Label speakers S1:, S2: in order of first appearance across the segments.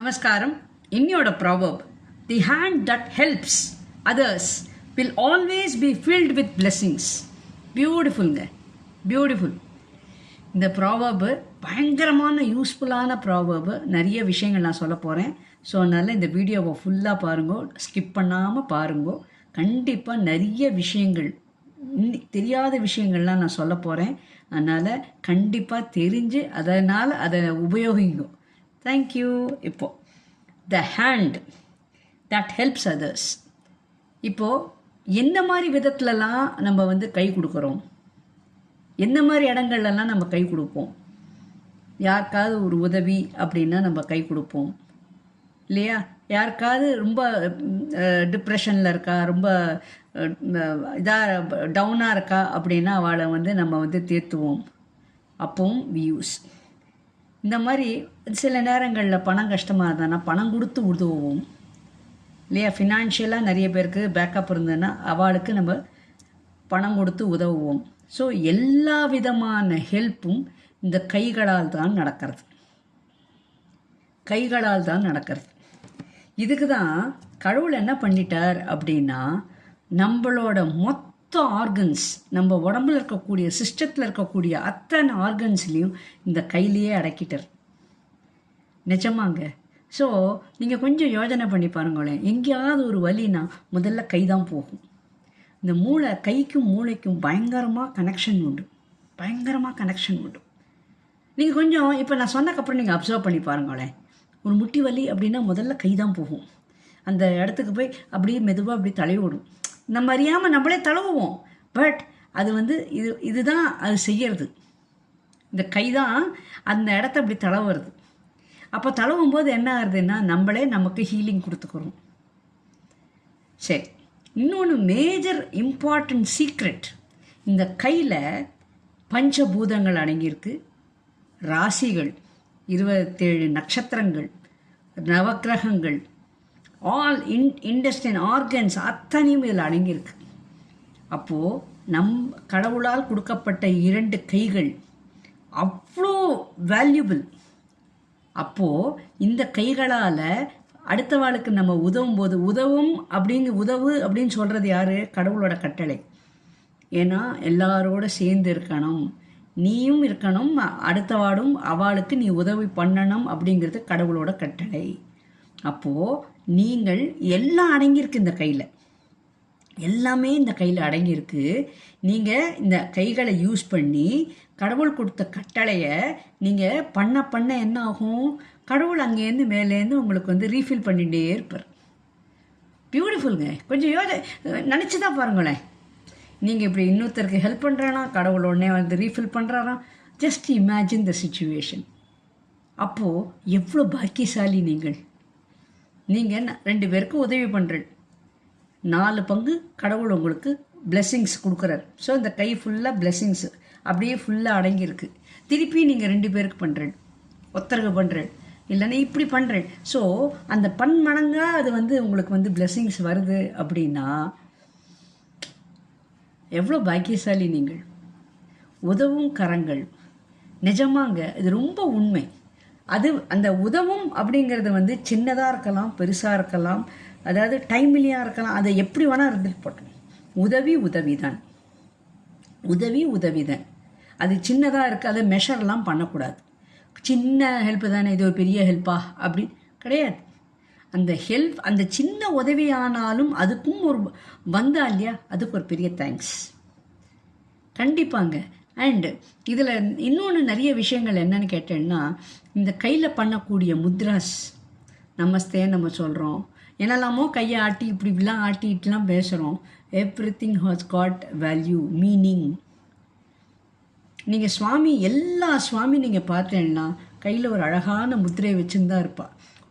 S1: நமஸ்காரம். இன்னியோட proverb the hand that helps others will always be filled with blessings பியூட்டிஃபுல்ங்க beautiful இந்த proverb பயங்கரமான யூஸ்ஃபுல்லான proverb நிறைய விஷயங்கள் நான் சொல்ல போகிறேன் ஸோ அதனால் இந்த வீடியோவை ஃபுல்லாக பாருங்கோ. ஸ்கிப் பண்ணாமல் பாருங்கோ. கண்டிப்பாக நிறைய விஷயங்கள் தெரியாத விஷயங்கள்லாம் நான் சொல்ல போகிறேன் அதனால் கண்டிப்பாக தெரிஞ்சு அதனால் அதை உபயோகிங்கோ. தேங்க்யூ இப்போ the hand that helps others இப்போது எந்த மாதிரி விதத்துலலாம் நம்ம வந்து கை கொடுக்குறோம்? எந்த மாதிரி இடங்கள்லலாம் நம்ம கை கொடுப்போம்? யாருக்காவது ஒரு உதவி அப்படின்னா நம்ம கை கொடுப்போம். இல்லையா? யாருக்காவது ரொம்ப டிப்ரெஷனில் இருக்கா? ரொம்ப இதாக டவுனாக இருக்கா? அப்படின்னா அவளை வந்து நம்ம வந்து தேத்துவோம். அப்பவும் வியூஸ் இந்த மாதிரி சில நேரங்களில் பணம் கஷ்டமாக இருந்ததுன்னா பணம் கொடுத்து உதவுவோம். இல்லையா? ஃபினான்ஷியலாக நிறைய பேருக்கு பேக்கப் இருந்ததுன்னா அவளுக்கு நம்ம பணம் கொடுத்து உதவுவோம். ஸோ எல்லா விதமான ஹெல்ப்பும் இந்த கைகளால் தான் நடக்கிறது. கைகளால் தான் நடக்கிறது. இதுக்கு தான் கடவுள் என்ன பண்ணிட்டார் அப்படின்னா நம்மளோட மொத்த ஆர்கன்ஸ் நம்ம உடம்புல இருக்கக்கூடிய சிஸ்டத்தில் இருக்கக்கூடிய அத்தனை ஆர்கன்ஸ்லேயும் இந்த கையிலேயே அடக்கிட்டார். நிஜமாங்க. ஸோ நீங்கள் கொஞ்சம் யோசனை பண்ணி பாருங்களேன். எங்கேயாவது ஒரு வலினா முதல்ல கை தான் போகும். இந்த மூளை கைக்கும் மூளைக்கும் பயங்கரமாக கனெக்ஷன் உண்டு. பயங்கரமாக கனெக்ஷன் உண்டு. நீங்கள் கொஞ்சம் இப்போ நான் சொன்னக்கப்புறம் நீங்கள் அப்சர்வ் பண்ணி பாருங்களேன். ஒரு முட்டி வலி அப்படின்னா முதல்ல கை தான் போகும். அந்த இடத்துக்கு போய் அப்படியே மெதுவாக அப்படி தலையோடும். நம்ம அறியாமல் நம்மளே தழுவுவோம். பட் அது வந்து இது இதுதான் அது செய்யறது. இந்த கை தான் அந்த இடத்த அப்படி தடவுறது அப்போ தளவும் போது என்ன ஆகுதுன்னா நம்மளே நமக்கு ஹீலிங் கொடுத்துக்கிறோம். சரி. இன்னொன்று மேஜர் இம்பார்ட்டன்ட் சீக்ரெட் இந்த கையில் பஞ்சபூதங்கள் அடங்கியிருக்கு. ராசிகள் இருபத்தேழு நட்சத்திரங்கள் நவக்கிரகங்கள் ஆல் இன் இண்டஸ்ட்ரியன் ஆர்கன்ஸ் அத்தனையும் இதில் அடங்கியிருக்கு. அப்போது நம் கடவுளால் கொடுக்கப்பட்ட இரண்டு கைகள் அவ்வளோ வேல்யூபிள் அப்போது இந்த கைகளால் அடுத்தவாளுக்கு நம்ம உதவும் போது உதவும் அப்படிங்க உதவு அப்படின்னு சொல்கிறது யார்? கடவுளோட கட்டளை. ஏன்னா எல்லாரோட சேர்ந்து இருக்கணும். நீயும் இருக்கணும் அடுத்தவாடும் அவளுக்கு நீ உதவி பண்ணணும் அப்படிங்கிறது கடவுளோட கட்டளை. அப்போது நீங்கள் எல்லாம் அடங்கியிருக்கு இந்த கையில். எல்லாமே இந்த கையில் அடங்கியிருக்கு. நீங்கள் இந்த கைகளை யூஸ் பண்ணி கடவுள் கொடுத்த கட்டளையை நீங்கள் பண்ண பண்ண என்ன ஆகும்? கடவுள் அங்கேருந்து மேலேருந்து உங்களுக்கு வந்து ரீஃபில் பண்ணிகிட்டே இருப்பார். பியூட்டிஃபுல்ங்க கொஞ்சம் யோசனை நினச்சி தான் பாருங்களேன். நீங்கள் இப்படி இன்னொருத்தருக்கு ஹெல்ப் பண்ணுறானா கடவுள் உடனே வந்து ரீஃபில் பண்ணுறாரா ஜஸ்ட் இமேஜின் த சுச்சுவேஷன் அப்போது எவ்வளோ பாக்கியசாலி நீங்கள்? நீங்கள் ரெண்டு பேருக்கு உதவி பண்ணுறேன் நாலு பங்கு கடவுள் உங்களுக்கு பிளெஸ்ஸிங்ஸ் கொடுக்குறாரு. ஸோ இந்த கை ஃபுல்லாக பிளெஸ்ஸிங்ஸ் அப்படியே ஃபுல்லாக அடங்கியிருக்கு. திருப்பி நீங்கள் ரெண்டு பேருக்கு பண்ணுறேன் ஒத்தருக்கு பண்ணுறேன் இல்லைன்னா இப்படி பண்ணுறேன் ஸோ அந்த பன்மடங்காக அது வந்து உங்களுக்கு வந்து பிளெஸ்ஸிங்ஸ் வருது அப்படின்னா எவ்வளோ பாக்கியசாலி நீங்கள். உதவும் கரங்கள். நிஜமாங்க இது ரொம்ப உண்மை. அது அந்த உதவும் அப்படிங்கிறது வந்து சின்னதாக இருக்கலாம் பெருசாக இருக்கலாம். அதாவது டைம்லியாக இருக்கலாம். அதை எப்படி வேணால் இருந்துட்டு போட்டோம் உதவி உதவி தான் உதவி உதவி தான் அது சின்னதாக இருக்குது அதை மெஷர்லாம் பண்ணக்கூடாது. சின்ன ஹெல்ப் தானே இது ஒரு பெரிய ஹெல்ப்பா அப்படி கிடையாது. அந்த ஹெல்ப் அந்த சின்ன உதவி ஆனாலும் அதுக்கும் ஒரு வந்தா இல்லையா? அதுக்கு ஒரு பெரிய தேங்க்ஸ் கண்டிப்பாங்க. அண்டு இதில் இன்னொன்று நிறைய விஷயங்கள் என்னன்னு கேட்டேன்னா இந்த கையில் பண்ணக்கூடிய முத்ராஸ் நமஸ்தே நம்ம சொல்கிறோம் என்னெல்லாமோ கையை ஆட்டி இப்படி இப்படிலாம் ஆட்டிட்டுலாம் பேசுகிறோம் everything has got value meaning நீங்கள் சுவாமி எல்லா சுவாமி நீங்கள் பார்த்தேன்னா கையில் ஒரு அழகான முத்திரை வச்சுருந்தா இருப்பா.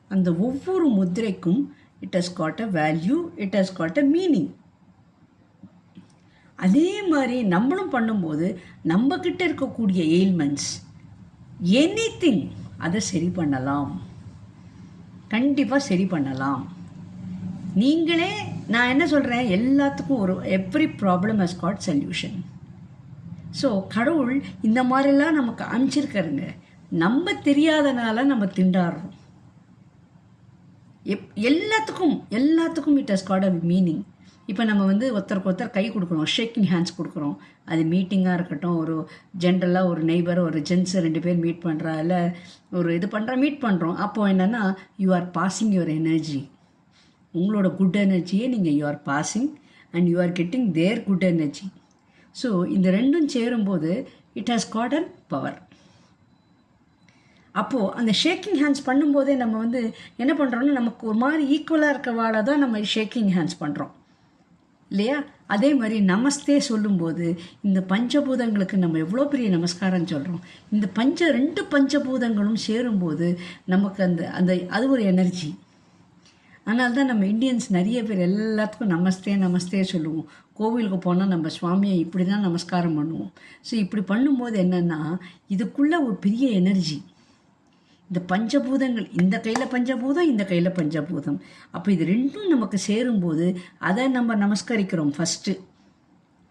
S1: அந்த ஒவ்வொரு முத்திரைக்கும் it has got a value it has got a meaning அதே மாதிரி நம்மளும் பண்ணும்போது நம்மக்கிட்ட இருக்கக்கூடிய எயில்மெண்ட்ஸ் எனி திங் அதை சரி பண்ணலாம். கண்டிப்பாக சரி பண்ணலாம். நீங்களே நான் என்ன சொல்கிறேன் எல்லாத்துக்கும் ஒரு every problem has got solution so கடவுள் இந்த மாதிரிலாம் நமக்கு அமைச்சிருக்காருங்க நம்ம தெரியாதனால நம்ம திண்டாடுறோம். எப் எல்லாத்துக்கும் எல்லாத்துக்கும் it has got a meaning இப்போ நம்ம வந்து ஒருத்தருக்கு ஒருத்தர் கை கொடுக்குறோம் ஷேக்கிங் ஹேண்ட்ஸ் கொடுக்குறோம். அது மீட்டிங்காக இருக்கட்டும் ஒரு ஜென்ரலாக ஒரு நெய்பர் ஒரு ஜென்ஸ் ரெண்டு பேர் மீட் பண்ணுறா இல்லை ஒரு இது பண்ணுறா மீட் பண்ணுறோம் அப்போது என்னென்னா you are passing your energy உங்களோட குட் எனர்ஜியை நீங்கள் you are passing and you are getting their good energy so இந்த ரெண்டும் சேரும்போது it has got an power அப்போது அந்த ஷேக்கிங் ஹேண்ட்ஸ் பண்ணும்போதே நம்ம வந்து என்ன பண்ணுறோம்னா நமக்கு ஒரு மாதிரி ஈக்குவலாக இருக்கவால தான் நம்ம ஷேக்கிங் ஹேண்ட்ஸ் பண்ணுறோம் இல்லையா? அதே மாதிரி நமஸ்தே சொல்லும்போது இந்த பஞ்சபூதங்களுக்கு நம்ம எவ்வளோ பெரிய நமஸ்காரம் சொல்கிறோம் இந்த பஞ்ச ரெண்டு பஞ்சபூதங்களும் சேரும்போது நமக்கு அந்த அந்த அது ஒரு எனர்ஜி அதனால தான் நம்ம இந்தியன்ஸ் நிறைய பேர் எல்லாத்துக்கும் நமஸ்தே நமஸ்தே சொல்லுவோம். கோவிலுக்கு போனால் நம்ம சுவாமியை இப்படி தான் நமஸ்காரம் பண்ணுவோம். ஸோ இப்படி பண்ணும்போது என்னென்னா இதுக்குள்ளே ஒரு பெரிய எனர்ஜி இந்த பஞ்சபூதங்கள் இந்த கையில் பஞ்சபூதம் இந்த கையில் பஞ்சபூதம். அப்போ இது ரெண்டும் நமக்கு சேரும்போது அதை நம்ம நமஸ்கரிக்கிறோம் ஃபஸ்ட்டு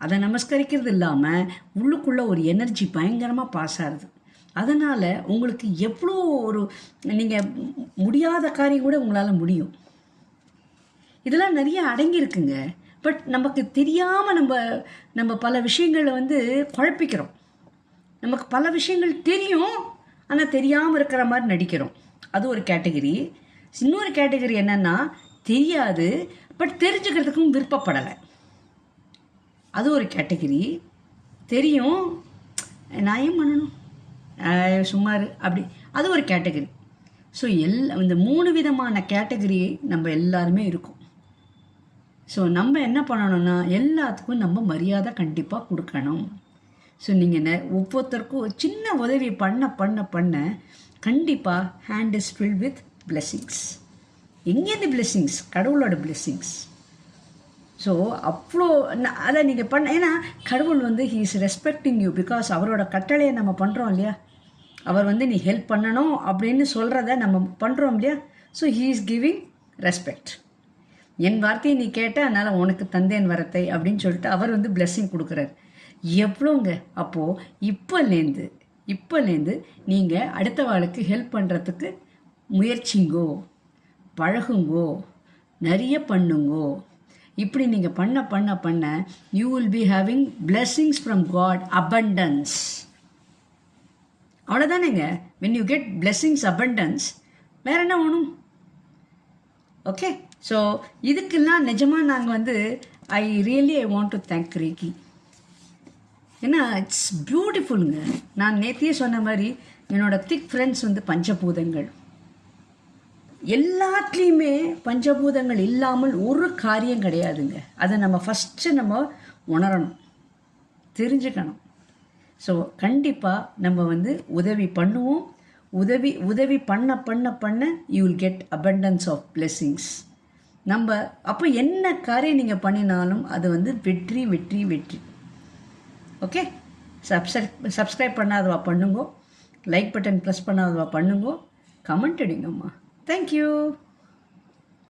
S1: அதை நமஸ்கரிக்கிறது இல்லாமல் உள்ளுக்குள்ளே ஒரு எனர்ஜி பயங்கரமாக பாஸ் ஆகுது. அதனால் உங்களுக்கு எவ்வளோ ஒரு நீங்கள் முடியாத காரியம் கூட உங்களால் முடியும். இதெல்லாம் நிறைய அடங்கியிருக்குங்க. பட் நமக்கு தெரியாமல் நம்ம நம்ம பல விஷயங்களை வந்து குழப்பிக்கிறோம். நமக்கு பல விஷயங்கள் தெரியும் ஆனால் தெரியாமல் இருக்கிற மாதிரி நடிக்கிறோம். அது ஒரு கேட்டகரி. இன்னொரு கேட்டகரி என்னென்னா தெரியாது பட் தெரிஞ்சுக்கிறதுக்கும் விருப்பப்படலை. அது ஒரு கேட்டகரி. தெரியும் நான் ஏன் பண்ணணும்? ஆஹ் சுமார் அப்படி. அது ஒரு கேட்டகரி. ஸோ எல் இந்த மூணு விதமான கேட்டகரி நம்ம எல்லாருமே இருக்கும். ஸோ நம்ம என்ன பண்ணணும்னா எல்லாத்துக்கும் நம்ம மரியாதை கண்டிப்பாக கொடுக்கணும். ஸோ நீங்கள் ஒவ்வொருத்தருக்கும் சின்ன உதவி பண்ண பண்ண பண்ண கண்டிப்பாக hand is filled with blessings எங்கேருந்து பிளெஸ்ஸிங்ஸ் கடவுளோட பிளெஸ்ஸிங்ஸ் ஸோ அவ்வளோ அதை நீங்கள் பண்ண ஏன்னா கடவுள் வந்து he is respecting you because அவரோட கட்டளையை நம்ம பண்ணுறோம் இல்லையா? அவர் வந்து நீ ஹெல்ப் பண்ணணும் அப்படின்னு சொல்கிறத நம்ம பண்ணுறோம் இல்லையா? So he is giving respect என் வார்த்தையை நீ கேட்ட அதனால் உனக்கு தந்தேன் வரத்தை அப்படின்னு சொல்லிட்டு அவர் வந்து பிளெஸ்ஸிங் கொடுக்குறாரு. எவ்வளோங்க அப்போது இப்போலேருந்து இப்போலேருந்து நீங்கள் அடுத்த வாழ்க்கை ஹெல்ப் பண்ணுறதுக்கு முயற்சிங்கோ பழகுங்கோ நிறைய பண்ணுங்கோ. இப்படி நீங்கள் பண்ண பண்ண பண்ண you will be having blessings from God abundance அவ்வளோதானேங்க when you get blessings abundance வேற என்ன வேணும்? ஓகே ஸோ இதுக்கெல்லாம் நிஜமாக நாங்கள் வந்து I really I want to thank Reiki ஏன்னா இட்ஸ் பியூட்டிஃபுல்லுங்க நான் நேத்தியே சொன்ன மாதிரி என்னோட திக் ஃப்ரெண்ட்ஸ் வந்து பஞ்சபூதங்கள். எல்லாத்துலேயுமே பஞ்சபூதங்கள் இல்லாமல் ஒரு காரியம் கிடையாதுங்க. அதை நம்ம ஃபஸ்ட்டு நம்ம உணரணும். தெரிஞ்சுக்கணும். ஸோ கண்டிப்பாக நம்ம வந்து உதவி பண்ணுவோம். உதவி உதவி பண்ண பண்ண பண்ண you will get abundance of blessings நம்ம அப்போ என்ன காரியம் நீங்கள் பண்ணினாலும் அது வந்து வெற்றி வெற்றி வெற்றி. ஓகே சப்ஸ்கிரைப் சப்ஸ்கிரைப் பண்ணாதவா பண்ணுங்கோ. லைக் பட்டன் ப்ரெஸ் பண்ணாதவா பண்ணுங்கோ. கமெண்ட் அடிங்கம்மா. தேங்க்யூ